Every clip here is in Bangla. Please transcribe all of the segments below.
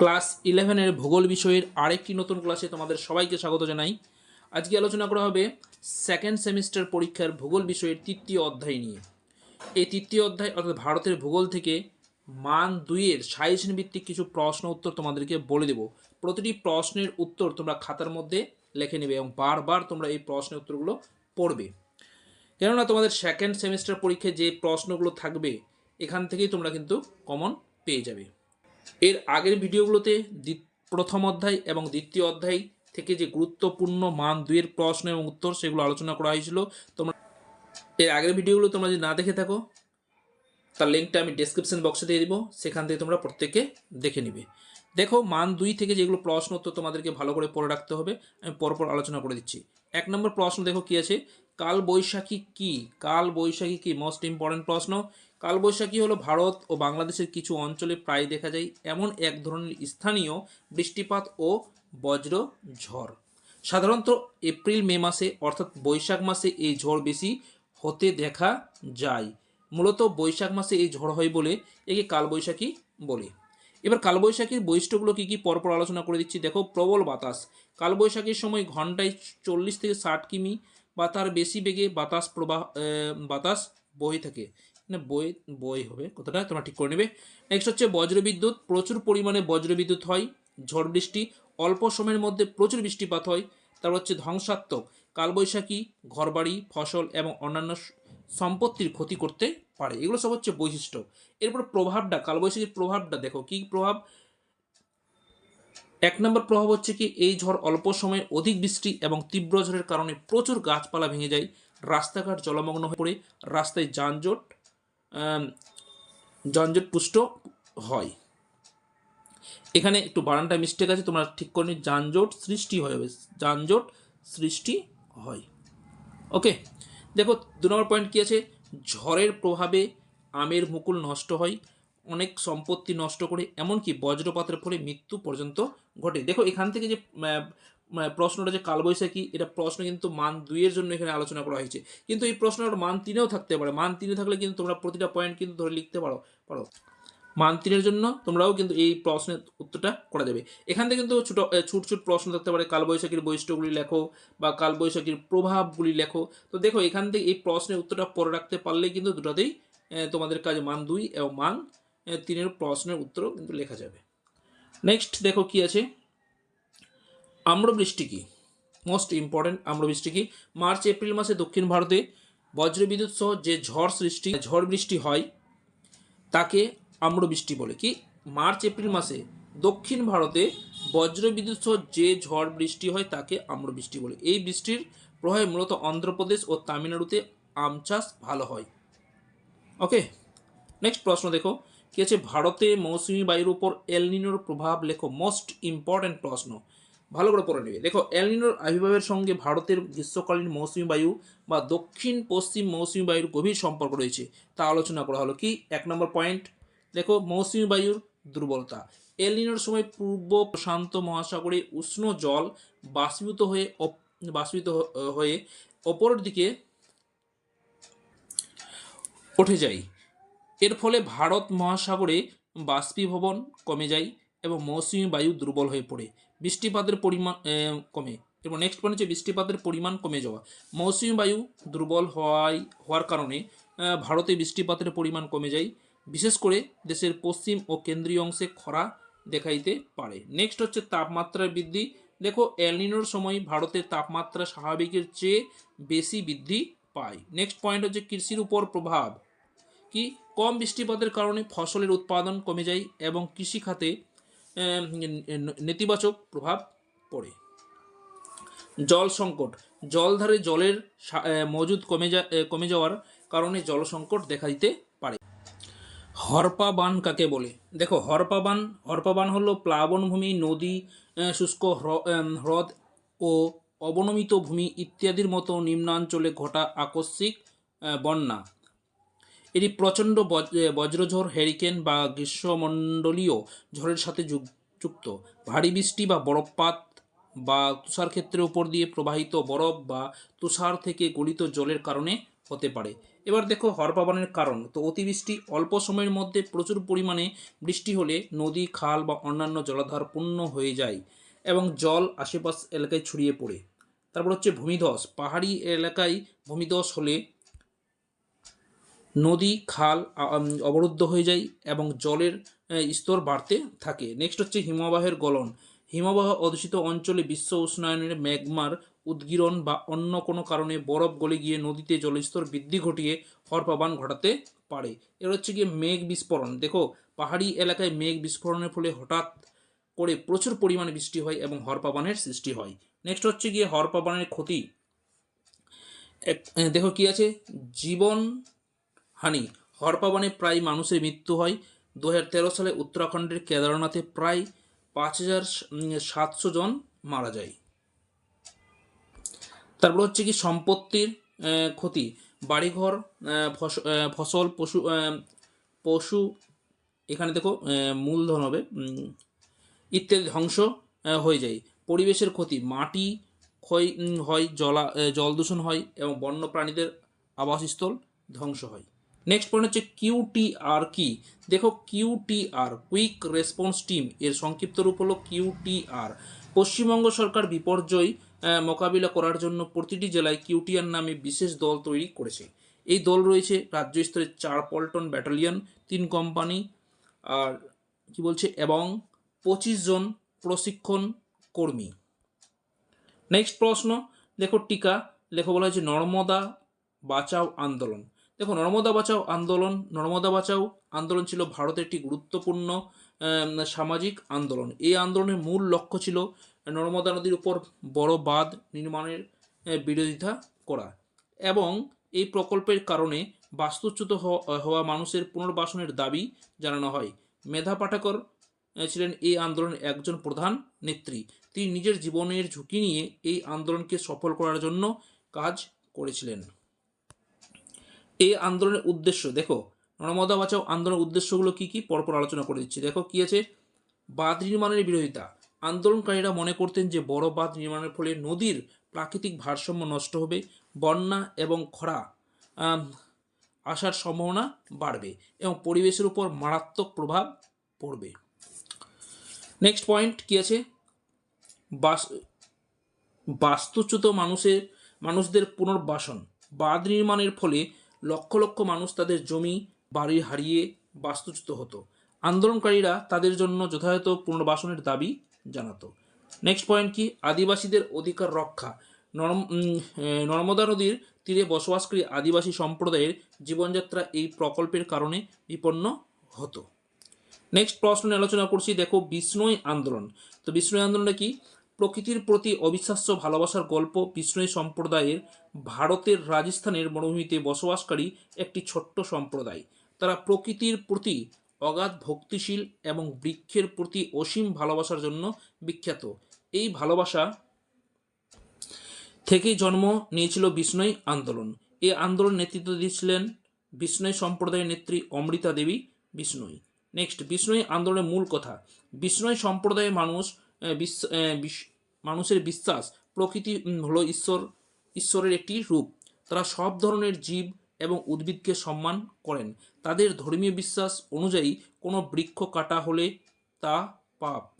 ক্লাস ইলেভেনের ভূগোল বিষয়ের আরেকটি নতুন ক্লাসে তোমাদের সবাইকে স্বাগত জানাই। আজকে আলোচনা করা হবে সেকেন্ড সেমিস্টার পরীক্ষার ভূগোল বিষয়ের তৃতীয় অধ্যায় নিয়ে। এই তৃতীয় অধ্যায় অর্থাৎ ভারতের ভূগোল থেকে মান দুইয়ের সাইজেন ভিত্তিক কিছু প্রশ্ন উত্তর তোমাদেরকে বলে দেব। প্রতিটি প্রশ্নের উত্তর তোমরা খাতার মধ্যে লিখে নেবে এবং বারবার তোমরা এই প্রশ্নের উত্তরগুলো পড়বে। কেননা তোমাদের সেকেন্ড সেমিস্টার পরীক্ষায় যে প্রশ্নগুলো থাকবে, এখান থেকেই তোমরা কিন্তু কমন পেয়ে যাবে। এর আগের ভিডিওগুলোতে প্রথম অধ্যায় এবং দ্বিতীয় অধ্যায় থেকে যে গুরুত্বপূর্ণ মান দুইয়ের প্রশ্ন এবং উত্তর সেগুলো আলোচনা করা হয়েছিল, তোমরা এর আগের ভিডিওগুলো তোমরা যদি না দেখে থাকো, তার লিঙ্কটা আমি ডেসক্রিপশন বক্সে দিয়ে দিব, সেখান থেকে তোমরা প্রত্যেকে দেখে নিবে। দেখো মান দুই থেকে যেগুলো প্রশ্ন উত্তর তোমাদেরকে ভালো করে পড়ে রাখতে হবে, আমি পরপর আলোচনা করে দিচ্ছি। এক নম্বর প্রশ্ন দেখো কি আছে? কাল বৈশাখী কি? কাল বৈশাখী কি? মোস্ট ইম্পর্টেন্ট প্রশ্ন। কাল বৈশাখী হলো ভারত ও বাংলাদেশের কিছু অঞ্চলে প্রায় দেখা যায় এমন এক ধরনের স্থানীয় বৃষ্টিপাত ও বজ্র ঝড় সাধারণত এপ্রিল, মে মাসে অর্থাৎ বৈশাখ মাসে এই ঝড় বেশি হতে দেখা যায়। মূলত বৈশাখ মাসে এই ঝড় হয় বলে একে কালবৈশাখী বলে। এবার কালবৈশাখীর বৈশিষ্ট্যগুলো কী কী পরপর আলোচনা করে দিচ্ছি? দেখো, প্রবল বাতাস। কালবৈশাখীর সময় ঘন্টায় চল্লিশ থেকে ষাট কিমি বা তার বেশি বেগে বাতাস প্রবাহ বাতাস বয়ে থাকে। না বই বই হবে, কথাটা তোমরা ঠিক করে নেবে। নেক্সট হচ্ছে বজ্রবিদ্যুৎ। প্রচুর পরিমাণে বজ্রবিদ্যুৎ হয়, ঝড় বৃষ্টি। অল্প সময়ের মধ্যে প্রচুর বৃষ্টিপাত হয়। তারপর হচ্ছে ধ্বংসাত্মক। কালবৈশাখী, ঘরবাড়ি, ফসল এবং অন্যান্য সম্পত্তির ক্ষতি করতে পারে। এগুলো সব হচ্ছে বৈশিষ্ট্য। এরপর প্রভাবটা, কালবৈশাখীর প্রভাবটা দেখো, কি প্রভাব? এক নম্বর প্রভাব হচ্ছে কি, এই ঝড় অল্প সময়ে অধিক বৃষ্টি এবং তীব্র ঝড়ের কারণে প্রচুর গাছপালা ভেঙে যায়। রাস্তাঘাট জলমগ্ন হয়ে পড়ে, রাস্তায় যানজট যানজট পুষ্ট হয়। এখানে একটু বানানটা মিস্টেক আছে, তোমরা ঠিক করে যানজট সৃষ্টি হয়, যানজট সৃষ্টি হয়। ওকে দেখো, দু নম্বর পয়েন্ট কী আছে? ঝড়ের প্রভাবে আমের মুকুল নষ্ট হয়, অনেক সম্পত্তি নষ্ট করে, এমনকি বজ্রপাতের ফলে মৃত্যু পর্যন্ত ঘটে। দেখো, এখান থেকে যে প্রশ্নটা যে কালবৈশাখী, এটা প্রশ্ন কিন্তু মান দুইয়ের জন্য এখানে আলোচনা করা হয়েছে। কিন্তু এই প্রশ্নটা মান তিনেও থাকতে পারে। মান তিনে থাকলে কিন্তু তোমরা প্রতিটা পয়েন্ট কিন্তু ধরে লিখতে পারো পারো। মান তিনের জন্য তোমরাও কিন্তু এই প্রশ্নের উত্তরটা করা যাবে এখান থেকে কিন্তু ছোট ছুট ছুট প্রশ্ন থাকতে পারে, কালবৈশাখীর বৈশিষ্ট্যগুলি লেখো বা কালবৈশাখীর প্রভাবগুলি লেখো। তো দেখো, এখান থেকে এই প্রশ্নের উত্তরটা পরে রাখতে পারলে কিন্তু দুটাতেই তোমাদের কাজে মান দুই এবং মান তিনের প্রশ্নের উত্তরও কিন্তু লেখা যাবে। নেক্সট দেখো কি আছে? আম্রবৃষ্টি কি? মোস্ট ইম্পর্টেন্ট আম্রবৃষ্টি কি? মার্চ এপ্রিল মাসে দক্ষিণ ভারতে বজ্রবিদ্যুৎ সহ যে ঝড় সৃষ্টি, ঝড় বৃষ্টি হয়, তাকে আম্রবৃষ্টি বলে কি? মার্চ, এপ্রিল মাসে দক্ষিণ ভারতে বজ্রবিদ্যুৎ সহ যে ঝড় বৃষ্টি হয় তাকে আম্রবৃষ্টি বলে। এই বৃষ্টির প্রভাবে মূলত অন্ধ্রপ্রদেশ ও তামিলনাড়ুতে আম চাষ ভালো হয়। ওকে, নেক্সট প্রশ্ন দেখো। কি আছে? ভারতে মৌসুমি বায়ুর উপর এলনিনোর প্রভাব লেখো। মোস্ট ইম্পর্ট্যান্ট প্রশ্ন। ভালো করে পড়ে নেবে। দেখো এলনিনোর আবির্ভাবের সঙ্গে ভারতের গ্রীষ্মকালীন মৌসুমি বায়ু বা দক্ষিণ পশ্চিম মৌসুমি বায়ুর গভীর সম্পর্ক রয়েছে। তা আলোচনা করা হলো কি? এক নম্বর পয়েন্ট দেখো মৌসুমি বায়ুর দুর্বলতা। এলিনোর সময় পূর্ব প্রশান্ত মহাসাগরে উষ্ণ জল বাষ্পীভূত হয়ে বাষ্পীভূত হয়ে অপরের দিকে উঠে যায়। এর ফলে ভারত মহাসাগরে বাষ্পীভবন কমে যায় এবং মৌসুমী বায়ু দুর্বল হয়ে পড়ে। বৃষ্টিপাতের পরিমাণ কমে। এবং নেক্সট পয়েন্ট হচ্ছে বৃষ্টিপাতের পরিমাণ কমে যাওয়া। মৌসুমী বায়ু দুর্বল হওয়ায়, হওয়ার কারণে ভারতে বৃষ্টিপাতের পরিমাণ কমে যায়। বিশেষ করে দেশের পশ্চিম ও কেন্দ্রীয় অংশে খরা দেখাইতে পারে। নেক্সট হচ্ছে তাপমাত্রার বৃদ্ধি। দেখো এলনিনোর সময় ভারতের তাপমাত্রা স্বাভাবিকের চেয়ে বেশি বৃদ্ধি পায়। নেক্সট পয়েন্ট হচ্ছে কৃষির উপর প্রভাব। কি? কম বৃষ্টিপাতের কারণে ফসলের উৎপাদন কমে যায় এবং কৃষি খাতে নেতিবাচক প্রভাব পড়ে। জল সংকট। জলধারে জলের মজুদ কমে যা কমে যাওয়ার কারণে জল সংকট দেখা দিতে হরপা বান কাকে বলে? দেখো হরপা বান হরপা বান হলো প্লাবনভূমি, নদী শুষ্ক হ্র- হ্রদ ও অবনমিত ভূমি ইত্যাদির মতো নিম্নাঞ্চলে ঘটা আকস্মিক বন্যা। এটি প্রচণ্ড বজ্রঝড় হ্যারিকেন বা গ্রীষ্মমণ্ডলীয় ঝড়ের সাথে যুক- যুক্ত। ভারী বৃষ্টি বা বরফপাত বা তুষার ক্ষেত্রের উপর দিয়ে প্রবাহিত বরফ বা তুষার থেকে গলিত জলের কারণে হতে পারে। এবার দেখো হরপাবানের কারণ। তো অতিবৃষ্টি অল্প সময়ের মধ্যে প্রচুর পরিমাণে বৃষ্টি হলে নদী, খাল বা অন্যান্য জলাধার পূর্ণ হয়ে যায় এবং জল আশেপাশ এলাকায় ছড়িয়ে পড়ে। তারপর হচ্ছে ভূমিধস। পাহাড়ি এলাকায় ভূমিধস হলে নদী, খাল অবরুদ্ধ হয়ে যায় এবং জলের স্তর বাড়তে থাকে। নেক্সট হচ্ছে হিমবাহের গলন। হিমবাহ অধ্যুষিত অঞ্চলে বিশ্ব উষ্ণায়নের ম্যাগমার উদ্গীরণ বা অন্য কোনো কারণে বরফ গলে গিয়ে নদীতে জলস্তর বৃদ্ধি ঘটিয়ে হরপাবান ঘটাতে পারে। এর হচ্ছে গিয়ে মেঘ বিস্ফোরণ। দেখো, পাহাড়ি এলাকায় মেঘ বিস্ফোরণের ফলে হঠাৎ করে প্রচুর পরিমাণে বৃষ্টি হয় এবং হরপাবানের সৃষ্টি হয়। নেক্সট হচ্ছে গিয়ে হরপাবানের ক্ষতি। দেখো কি আছে? জীবন হানি। হরপাবানে প্রায় মানুষের মৃত্যু হয়। দু হাজার তেরো সালে উত্তরাখণ্ডের কেদারনাথে প্রায় পাঁচ হাজার সাতশো জন মারা যায়। তারপর হচ্ছে কি সম্পত্তির ক্ষতি। বাড়িঘর ফসল, পশু পশু, এখানে দেখো মূলধন হবে ইত্যাদি ধ্বংস হয়ে যায়। পরিবেশের ক্ষতি, মাটি ক্ষয় হয়, জলা জল দূষণ হয় এবং বন্য প্রাণীদের আবাসস্থল ধ্বংস হয়। নেক্সট পয়েন্ট হচ্ছে কিউটিআর কি? দেখো কিউটিআর কুইক রেসপন্স টিম এর সংক্ষিপ্ত রূপ হলো কিউটিআর পশ্চিমবঙ্গ সরকার বিপর্যয় মোকাবিলা করার জন্য প্রতিটি জেলায় কিউটিআর নামে বিশেষ দল তৈরি করেছে। এই দল রয়েছে রাজ্য স্তরে চার পল্টন ব্যাটালিয়ন, তিন কোম্পানি, আর কি বলছে? এবং পঁচিশ জন প্রশিক্ষণ কর্মী। নেক্সট প্রশ্ন, দেখো টিকা, লেখো বলা হয়েছে নর্মদা বাঁচাও আন্দোলন। দেখো নর্মদা বাঁচাও আন্দোলন, নর্মদা বাঁচাও আন্দোলন ছিল ভারতের একটি গুরুত্বপূর্ণ সামাজিক আন্দোলন। এই আন্দোলনের মূল লক্ষ্য ছিল নর্মদা নদীর উপর বড় বাঁধ নির্মাণের বিরোধিতা করা এবং এই প্রকল্পের কারণে বাস্তুচ্যুত হওয়া মানুষের পুনর্বাসনের দাবি জানানো হয়। মেধা পাঠাকর ছিলেন এই আন্দোলনের একজন প্রধান নেত্রী। তিনি নিজের জীবনের ঝুঁকি নিয়ে এই আন্দোলনকে সফল করার জন্য কাজ করেছিলেন। এই আন্দোলনের উদ্দেশ্য, দেখো, নর্মদা বাঁচাও আন্দোলনের উদ্দেশ্যগুলো কি কি? পরপর আলোচনা করে দিচ্ছি। দেখো, কি আছে? বাঁধ নির্মাণের বিরোধিতা। আন্দোলনকারীরা মনে করতেন যে বড় বাঁধ নির্মাণের ফলে নদীর প্রাকৃতিক ভারসাম্য নষ্ট হবে, বন্যা এবং খরা আসার সম্ভাবনা বাড়বে এবং পরিবেশের উপর মারাত্মক প্রভাব পড়বে। নেক্সট পয়েন্ট কি আছে? বাস, বাস্তুচ্যুত মানুষের, মানুষদের পুনর্বাসন। বাঁধ নির্মাণের ফলে লক্ষ লক্ষ মানুষ তাদের জমি, বাড়ি হারিয়ে বাস্তুচ্যুত হতো। আন্দোলনকারীরা তাদের জন্য যথাযথ পুনর্বাসনের দাবি জানাতো। নেক্সট পয়েন্ট কি? আদিবাসীদের অধিকার রক্ষা। নর্ম নর্মদা নদীর তীরে বসবাসকারী আদিবাসী সম্প্রদায়ের জীবনযাত্রা এই প্রকল্পের কারণে বিপন্ন হতো। নেক্সট প্রশ্ন আলোচনা করছি। দেখো বিষ্ণুই আন্দোলন। তো বিষ্ণুই আন্দোলনটা কি? প্রকৃতির প্রতি অবিশ্বাস্য ভালোবাসার গল্প বিষ্ণুই সম্প্রদায়ের ভারতের রাজস্থানের মরুভূমিতে বসবাসকারী একটি ছোট্ট সম্প্রদায়। তারা প্রকৃতির প্রতি অগাধ ভক্তিশীল এবং বৃক্ষের প্রতি অসীম ভালোবাসার জন্য বিখ্যাত। এই ভালোবাসা থেকেই জন্ম নিয়েছিল বিষ্ণুই আন্দোলন। এই আন্দোলন নেতৃত্ব দিয়েছিলেন বিষ্ণুই সম্প্রদায়ের নেত্রী অমৃতা দেবী বিষ্ণুই। নেক্সট বিষ্ণুই আন্দোলনের মূল কথা। বিষ্ণুই সম্প্রদায়ের মানুষ আহ, বিশ- আহ, বিশ- মানুষের বিশ্বাস প্রকৃতি হলো ঈশ্বর ঈশ্বরের একটি রূপ। তারা সব ধরনের জীব এবং উদ্ভিদকে সম্মান করেন। তাদের ধর্মীয় বিশ্বাস অনুযায়ী কোনো বৃক্ষ কাটা হলে তা পাপ।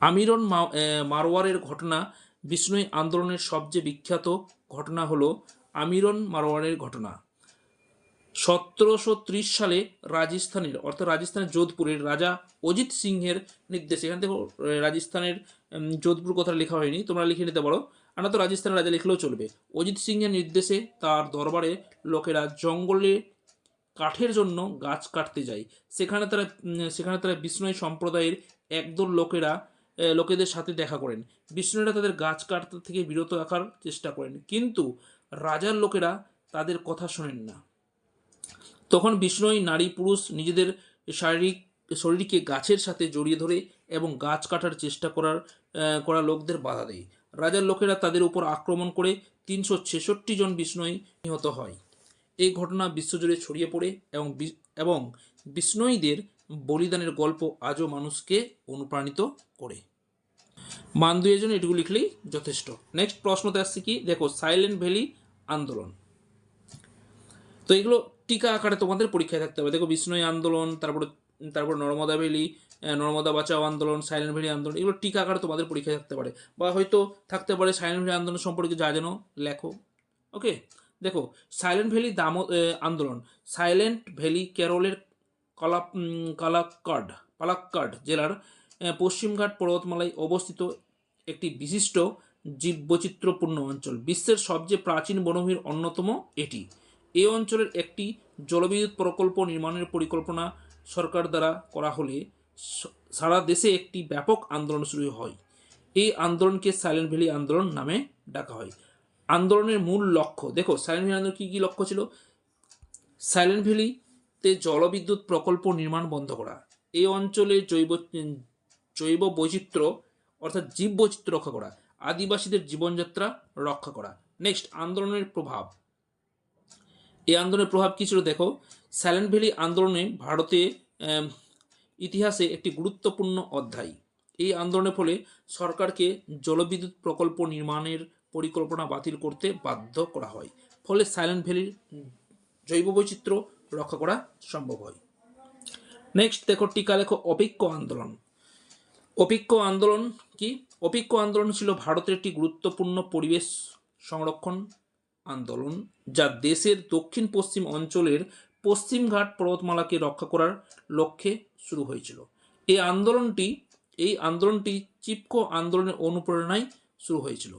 আমিরন মা- আহ, মারওয়ারের ঘটনা বিষ্ণুই আন্দোলনের সবচেয়ে বিখ্যাত ঘটনা হলো আমিরন মারওয়ারের ঘটনা। সতেরোশো ত্রিশ সালে রাজস্থানের, অর্থাৎ রাজস্থানের যোধপুরের রাজা অজিত সিংহের নির্দেশে, এখান থেকে রাজস্থানের যোধপুর কথা লেখা হয়নি, তোমরা লিখে নিতে পারো। আর তো রাজস্থানের রাজা লিখলেও চলবে। অজিত সিংহের নির্দেশে তার দরবারে লোকেরা জঙ্গলে কাঠের জন্য গাছ কাটতে যায়। সেখানে তারা সেখানে তারা বিষ্ণুই সম্প্রদায়ের একদল লোকেরা লোকেদের সাথে দেখা করেন। বিষ্ণুরা তাদের গাছ কাটতে থেকে বিরত রাখার চেষ্টা করেন। কিন্তু রাজার লোকেরা তাদের কথা শোনেন না। তখন বিষ্ণুই নারী পুরুষ নিজেদের শারীরিক, শরীরকে গাছের সাথে জড়িয়ে ধরে এবং গাছ কাটার চেষ্টা করার করা লোকদের বাধা দেয়। রাজার লোকেরা তাদের উপর আক্রমণ করে তিনশো ছেষট্টি জন বিষ্ণুই নিহত হয়। এই ঘটনা বিশ্বজুড়ে ছড়িয়ে পড়ে এবং এবং বিষ্ণুইদের বলিদানের গল্প আজও মানুষকে অনুপ্রাণিত করে। মান দুইয়ের জন্য এটুকু লিখলেই যথেষ্ট। নেক্সট প্রশ্নতে আসছে কি? দেখো, সাইলেন্ট ভ্যালি আন্দোলন। তো এগুলো টিকা আকারে তোমাদের পরীক্ষায় থাকতে হবে। দেখো বিষ্ণুই আন্দোলন, তারপরে, তারপর নর্মদা ভ্যালি নর্মদা বাঁচাও আন্দোলন, সাইলেন্ট ভ্যালি আন্দোলন, এগুলো টিকা আকারে তোমাদের পরীক্ষায় থাকতে পারে। বা হয়তো থাকতে পারে সাইলেন্ট ভ্যালি আন্দোলন সম্পর্কে যা যেন লেখো। ওকে? দেখো, সাইলেন্ট ভ্যালি দাম আন্দোলন। সাইলেন্ট ভ্যালি কেরলের কলা কালাক্কাড, পালাক্কাড জেলার পশ্চিমঘাট পর্বতমালায় অবস্থিত একটি বিশিষ্ট জীববৈচিত্র্যপূর্ণ অঞ্চল। বিশ্বের সবচেয়ে প্রাচীন বনভূমির অন্যতম এটি। এই অঞ্চলের একটি জলবিদ্যুৎ প্রকল্প নির্মাণের পরিকল্পনা সরকার দ্বারা করা হলে সারা দেশে একটি ব্যাপক আন্দোলন শুরু হয়। এই আন্দোলনকে সাইলেন্ট ভ্যালি আন্দোলন নামে ডাকা হয়। আন্দোলনের মূল লক্ষ্য, দেখো সাইলেন্ট ভ্যালি আন্দোলন কী কী লক্ষ্য ছিল? সাইলেন্ট ভ্যালিতে জলবিদ্যুৎ প্রকল্প নির্মাণ বন্ধ করা। এই অঞ্চলে জৈব জৈব বৈচিত্র্য অর্থাৎ জীব বৈচিত্র্য রক্ষা করা। আদিবাসীদের জীবনযাত্রা রক্ষা করা। নেক্সট আন্দোলনের প্রভাব। এই আন্দোলনের প্রভাব কী ছিল দেখো? সাইলেন্ট ভ্যালি আন্দোলনে ভারতে ইতিহাসে একটি গুরুত্বপূর্ণ অধ্যায়। এই আন্দোলনের ফলে সরকারকে জলবিদ্যুৎ প্রকল্প নির্মাণের পরিকল্পনা বাতিল করতে বাধ্য করা হয়। ফলে সাইলেন্ট ভ্যালির জৈব বৈচিত্র্য রক্ষা করা সম্ভব হয়। নেক্সট দেখো টিকা লেখো অভিজ্ঞ আন্দোলন। অভিজ্ঞ আন্দোলন কি? অভিজ্ঞ আন্দোলন ছিল ভারতের একটি গুরুত্বপূর্ণ পরিবেশ সংরক্ষণ আন্দোলন, যা দেশের দক্ষিণ পশ্চিম অঞ্চলের পশ্চিমঘাট পর্বতমালাকে রক্ষা করার লক্ষ্যে শুরু হয়েছিল। এই আন্দোলনটি এই আন্দোলনটি চিপকো আন্দোলনের অনুপ্রেরণায় শুরু হয়েছিল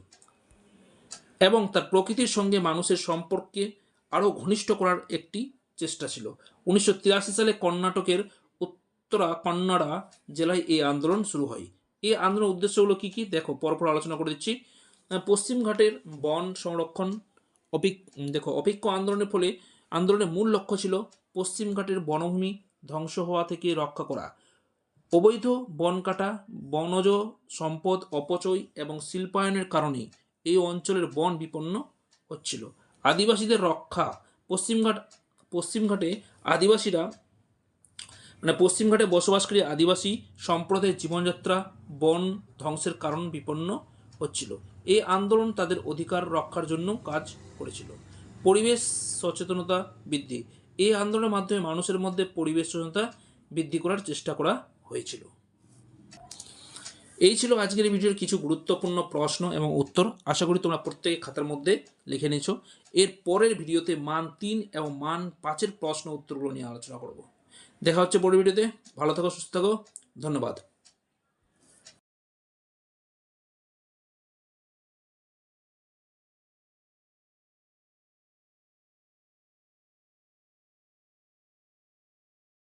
এবং তার প্রকৃতির সঙ্গে মানুষের সম্পর্কে আরও ঘনিষ্ঠ করার একটি চেষ্টা ছিল। উনিশশো তিরাশি সালে কর্ণাটকের উত্তরা কন্নড়া জেলায় এই আন্দোলন শুরু হয়। এই আন্দোলনের উদ্দেশ্যগুলো কী কী? দেখো, পরপর আলোচনা করে দিচ্ছি। পশ্চিমঘাটের বন সংরক্ষণ অপিক দেখো অপিক্ষ আন্দোলনের ফলে আন্দোলনের মূল লক্ষ্য ছিল পশ্চিমঘাটের বনভূমি ধ্বংস হওয়া থেকে রক্ষা করা। অবৈধ বন কাটা, বনজ সম্পদ অপচয় এবং শিল্পায়নের কারণে এই অঞ্চলের বন বিপন্ন হচ্ছিল। আদিবাসীদের রক্ষা পশ্চিমঘাট পশ্চিমঘাটে আদিবাসীরা মানে পশ্চিমঘাটে বসবাসকারী আদিবাসী সম্প্রদায়ের জীবনযাত্রা বন ধ্বংসের কারণ বিপন্ন হচ্ছিল। এই আন্দোলন তাদের অধিকার রক্ষার জন্য কাজ করেছিল। পরিবেশ সচেতনতা বৃদ্ধি। এই আন্দোলনের মাধ্যমে মানুষের মধ্যে পরিবেশ সচেতনতা বৃদ্ধি করার চেষ্টা করা হয়েছিল। এই ছিল আজকের ভিডিওর কিছু গুরুত্বপূর্ণ প্রশ্ন এবং উত্তর। আশা করি তোমরা প্রত্যেকে খাতার মধ্যে লিখে নিয়েছো। এর পরের ভিডিওতে মান তিন এবং মান পাঁচের প্রশ্ন উত্তরগুলো নিয়ে আলোচনা করব। দেখা হচ্ছে পরের ভিডিওতে। ভালো থাকো, সুস্থ থাকো। ধন্যবাদ।